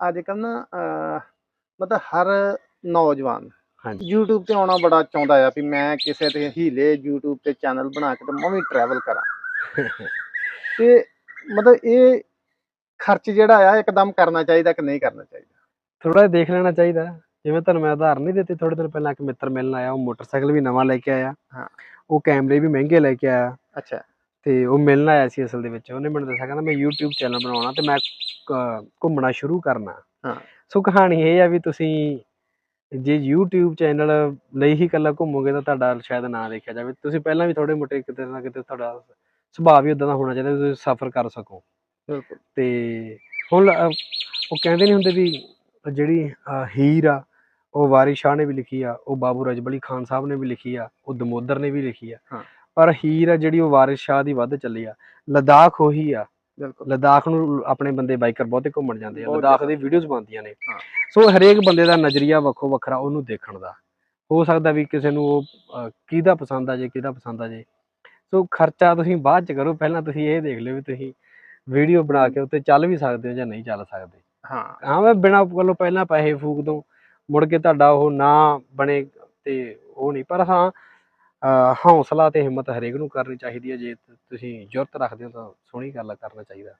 ਅੱਜ ਕੱਲ ਨਾ ਅਹ, ਮਤਲਬ ਹਰ ਨੌਜਵਾਨ ਹਾਂਜੀ। YouTube ਤੇ ਆਉਣਾ ਬੜਾ ਚਾਹੁੰਦਾ ਆ ਵੀ ਮੈਂ ਕਿਸੇ ਤੇ ਹੀਲੇ YouTube ਤੇ ਚੈਨਲ ਬਣਾ ਕੇ ਤੇ ਮੈਂ ਵੀ ਟਰੈਵਲ ਕਰਾਂ। ਤੇ ਮਤਲਬ ਇਹ ਖਰਚ ਜਿਹੜਾ ਆ ਇੱਕਦਮ ਕਰਨਾ ਚਾਹੀਦਾ ਕਿ ਨਹੀਂ ਕਰਨਾ ਚਾਹੀਦਾ? ਥੋੜਾ ਜਿਹਾ ਦੇਖ ਲੈਣਾ ਚਾਹੀਦਾ। ਜਿਵੇਂ ਤੁਹਾਨੂੰ ਮੈਂ ਉਦਾਹਰਨ ਨਹੀਂ ਦਿੱਤੀ ਥੋੜੇ ਦਿਨ ਪਹਿਲਾਂ ਇੱਕ ਮਿੱਤਰ ਮਿਲਣ ਆਇਆ ਉਹ ਮੋਟਰਸਾਈਕਲ ਵੀ ਨਵਾਂ ਲੈ ਕੇ ਆਇਆ। ਹਾਂ। ਉਹ ਕੈਮਰੇ ਵੀ ਮਹਿੰਗੇ ਲੈ ਕੇ ਆਇਆ। ਅੱਛਾ। ਤੇ ਉਹ ਮਿਲਣ ਆਇਆ ਸੀ ਅਸਲ ਦੇ ਵਿੱਚ। ਉਹਨੇ ਮੈਨੂੰ ਦੱਸਿਆ ਕਹਿੰਦਾ ਮੈਂ YouTube ਚੈਨਲ ਬਣਾਉਣਾ ਤੇ ਮੈਂ ਅਹ, ਘੁੰਮਣਾ ਸ਼ੁਰੂ ਕਰਨਾ। ਹਾਂ। ਸੋ ਕਹਾਣੀ ਇਹ ਆ ਵੀ ਤੁਸੀਂ ਜੇ YouTube ਚੈਨਲ ਲਈ ਹੀ ਇਕੱਲਾ ਘੁੰਮੋਗੇ ਤਾਂ ਤੁਹਾਡਾ ਸ਼ਾਇਦ ਨਾ ਦੇਖਿਆ ਜਾਵੇ। ਤੁਸੀਂ ਪਹਿਲਾਂ ਵੀ ਥੋੜੇ ਮੋਟੇ ਕਿਤੇ ਨਾ ਕਿਤੇ ਤੁਹਾਡਾ ਸੁਭਾਅ ਵੀ ਉਦਾਂ ਦਾ ਹੋਣਾ ਚਾਹੀਦਾ ਵੀ ਤੁਸੀਂ ਸਫ਼ਰ ਕਰ ਸਕੋ। ਬਿਲਕੁਲ। ਤੇ ਹੁਣ ਅਹ, ਉਹ ਕਹਿੰਦੇ ਨਹੀਂ ਹੁੰਦੇ ਵੀ ਜਿਹੜੀ ਅਹ, ਹੀਰ ਆ ਉਹ ਵਾਰਿਸ ਸ਼ਾਹ ਨੇ ਵੀ ਲਿਖੀ ਆ ਉਹ ਬਾਬੂ ਰਜਬਲੀ ਖਾਨ ਸਾਹਿਬ ਨੇ ਵੀ ਲਿਖੀ ਆ ਉਹ ਦਮੋਦਰ ਨੇ ਵੀ ਲਿਖੀ ਆ। ਹਾਂ। ਪਰ ਹੀਰ ਆ ਜਿਹੜੀ ਉਹ ਵਾਰਿਸ ਸ਼ਾਹ ਦੀ ਵੱਧ ਚੱਲੀ ਆ। ਲਦਾਖ ਉਹੀ ਆ। ਬਿਲਕੁਲ। ਲਦਾਖ ਨੂੰ ਆਪਣੇ ਬੰਦੇ ਬਾਈਕਰ ਬਹੁਤੇ ਘੁੰਮਣ ਜਾਂਦੇ ਆ। ਲਦਾਖ। ਦੀ ਵੀਡੀਓਜ਼ ਬਣਦੀਆਂ ਨੇ। ਸੋ ਹਰੇਕ ਬੰਦੇ ਦਾ ਨਜ਼ਰੀਆ ਵੱਖੋ ਵੱਖਰਾ ਉਹਨੂੰ ਦੇਖਣ ਦਾ। ਹੋ ਸਕਦਾ ਵੀ ਕਿਸੇ ਨੂੰ ਉਹ ਕਿਹਦਾ ਪਸੰਦ ਆ ਜੇ ਕਿਹਦਾ ਪਸੰਦ ਆ ਜੇ। ਸੋ ਖਰਚਾ ਤੁਸੀਂ ਬਾਅਦ ਚ ਕਰੋ। ਪਹਿਲਾਂ ਤੁਸੀਂ ਇਹ ਦੇਖ ਲਿਓ ਵੀ ਤੁਸੀਂ ਵੀਡੀਓ ਬਣਾ ਕੇ ਉੱਤੇ ਚੱਲ ਵੀ ਸਕਦੇ ਹੋ ਜਾਂ ਨਹੀਂ ਚੱਲ ਸਕਦੇ। ਹਾਂ। ਹਾਂ ਮੈਂ ਬਿਨਾਂ ਕੋਲੋਂ ਪਹਿਲਾਂ ਪੈਸੇ ਫੂਕ ਦੋ ਮੁੜ ਕੇ ਤੁਹਾਡਾ ਉਹ ਨਾ ਬਣੇ ਤੇ ਉਹ ਨਹੀਂ। ਪਰ ਹਾਂ ਹੌਸਲਾ ਤੇ ਹਿੰਮਤ ਹਰੇਕ ਨੂੰ ਕਰਨੀ ਚਾਹੀਦੀ ਹੈ। ਜੇ ਤੁਸੀਂ ਜੁਰਤ ਰੱਖਦੇ ਹੋ ਤਾਂ ਸੋਹਣੀ ਗੱਲ ਆ, ਕਰਨਾ ਚਾਹੀਦਾ।